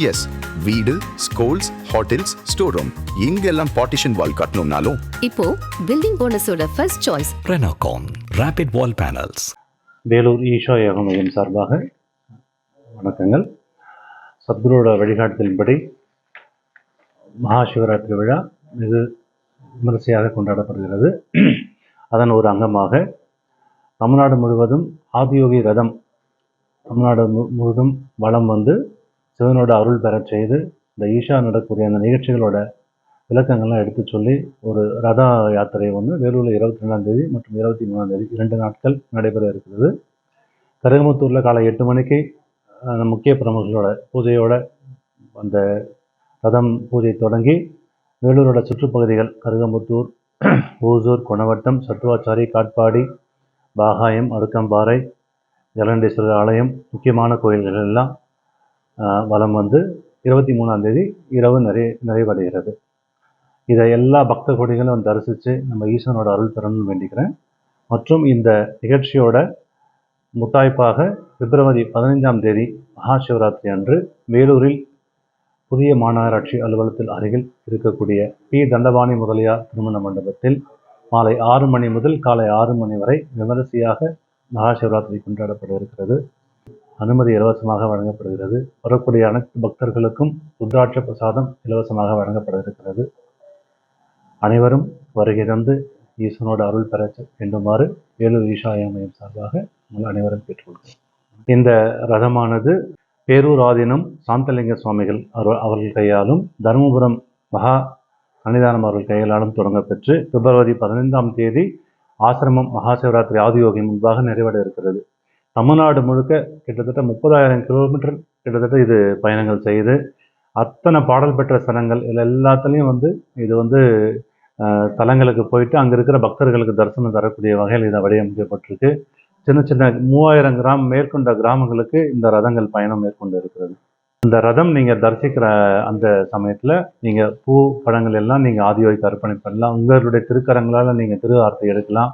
S வீடு schools hotels store room இங்கெல்லாம் partition wall கட்டணும்னாலும். இப்போ building போனஸோட first choice Renocon Rapid Wall Panels. Vellore Isha Yoga மையம் சார்பாக வணக்கங்கள். சத்குருவோட வழிகாட்டுதலின்படி மகா சிவராத்திரி விழா மிகு விமரிசையாக கொண்டாடப்படுகிறது. அதன் ஒரு அங்கமாக தமிழ்நாடு முழுவதும் ஆதியோகி ரதம் தமிழ்நாடு மு- முழுவதும் வலம் வந்து சிவனோட அருள் பெறச் செய்து இந்த ஈஷா நடக்கூடிய அந்த நிகழ்ச்சிகளோட விளக்கங்கள்லாம் எடுத்து சொல்லி ஒரு ரத யாத்திரை ஒன்று வேலூரில் இருபத்தி ரெண்டாம் தேதி மற்றும் இருபத்தி மூணாம் தேதி இரண்டு நாட்கள் நடைபெற இருக்கிறது. கருகமுத்தூரில் காலை எட்டு மணிக்கு முக்கிய பிரமுகர்களோட பூஜையோட அந்த ரதம் பூஜை தொடங்கி வேலூரோட சுற்றுப்பகுதிகள் கருகமுத்தூர் ஓசூர் கொணவட்டம் சத்துவாச்சாரி காட்பாடி பாகாயம் அடுக்கம்பாறை ஜலண்டேஸ்வரர் ஆலயம் முக்கியமான கோயில்கள் எல்லாம் வலம் வந்து இருபத்தி மூணாம் தேதி இரவு நிறை நிறைவடைகிறது. இதை எல்லா பக்த கொடிகளும் தரிசித்து நம்ம ஈசனோட அருள் பெறணும்னு வேண்டிக்கிறேன். மற்றும் இந்த நிகழ்ச்சியோட முத்தாய்ப்பாக பிப்ரவரி பதினைஞ்சாம் தேதி மகாசிவராத்திரி அன்று வேலூரில் புதிய மாநகராட்சி அலுவலகத்தில் அருகில் இருக்கக்கூடிய பி. தண்டபாணி முதலியார் திருமண மண்டபத்தில் மாலை ஆறு மணி முதல் காலை ஆறு மணி வரை விமரிசையாக மகா சிவராத்திரி கொண்டாடப்பட இருக்கிறது அனுமதி இலவசமாக வழங்கப்படுகிறது. வரக்கூடிய அனைத்து பக்தர்களுக்கும் ருத்ராட்ச பிரசாதம் இலவசமாக வழங்கப்படவிருக்கிறது. அனைவரும் வருகை தந்து ஈசனோட அருள் பெற வேண்டுமாறு வேலூர் ஈஷாய மையம் சார்பாக உங்கள் அனைவரும் கேட்டுக்கொள்கிறேன் இந்த ரதமானது பேரூர் ஆதீனம் சாந்தலிங்க சுவாமிகள் அவர் அவர்கள் கையாலும் தருமபுரம் மகா சன்னிதானம் அவர்கள் கையாலும் தொடங்கப்பெற்று பிப்ரவரி பதினைந்தாம் தேதி ஆசிரமம் மகா சிவராத்திரி ஆதியோகி முன்பாக நிறைவட இருக்கிறது தமிழ்நாடு முழுக்க கிட்டத்தட்ட முப்பதாயிரம் கிலோமீட்டர் கிட்டத்தட்ட இது பயணங்கள் செய்து அத்தனை பாடல் பெற்ற ஸ்தலங்கள் இதில் எல்லாத்துலேயும் வந்து இது வந்து தலங்களுக்கு போயிட்டு அங்கே இருக்கிற பக்தர்களுக்கு தரிசனம் தரக்கூடிய வகையில் இதை வடிவமைக்கப்பட்டிருக்கு. சின்ன சின்ன மூவாயிரம் கிராம் மேற்கொண்ட கிராமங்களுக்கு இந்த ரதங்கள் பயணம் மேற்கொண்டு இருக்கிறது. இந்த ரதம் நீங்கள் தரிசிக்கிற அந்த சமயத்தில் நீங்கள் பூ பழங்கள் எல்லாம் நீங்கள் ஆதியோய்க்கு அர்ப்பணிப்பு பண்ணலாம். உங்களுடைய திருக்கரங்களால் நீங்கள் திரு ஆர்த்தி எடுக்கலாம்.